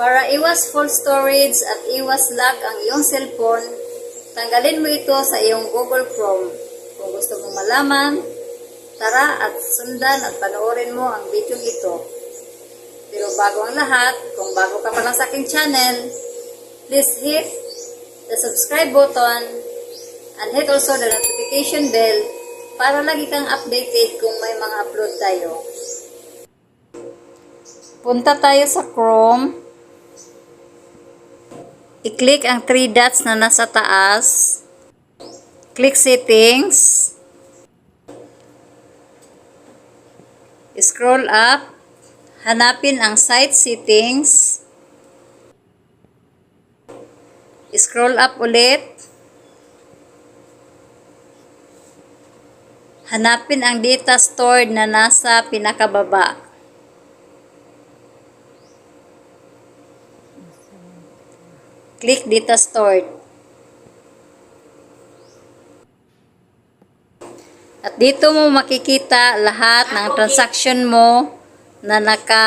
Para iwas full storage at iwas lag ang iyong cellphone, tanggalin mo ito sa iyong Google Chrome. Kung gusto mong malaman, tara at sundan at panoorin mo ang video ito. Pero bago ang lahat, kung bago ka pa lang sa aking channel, please hit the subscribe button and hit also the notification bell para lagi kang updated kung may mga upload tayo. Punta tayo sa Chrome. I-click ang three dots na nasa taas. Click settings. Scroll up. Hanapin ang site settings. Scroll up ulit. Hanapin ang data stored na nasa pinakababa. Click data stored. At dito mo makikita lahat ng transaction mo na naka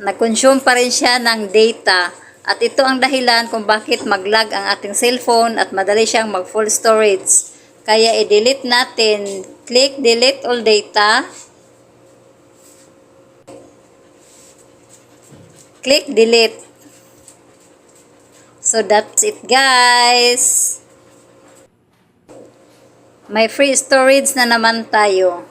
nag-consume pa rin siya ng data. At ito ang dahilan kung bakit mag-lag ang ating cellphone at madali siyang mag-full storage. Kaya i-delete natin. Click delete all data. Click delete. So that's it guys. May free storage na naman tayo.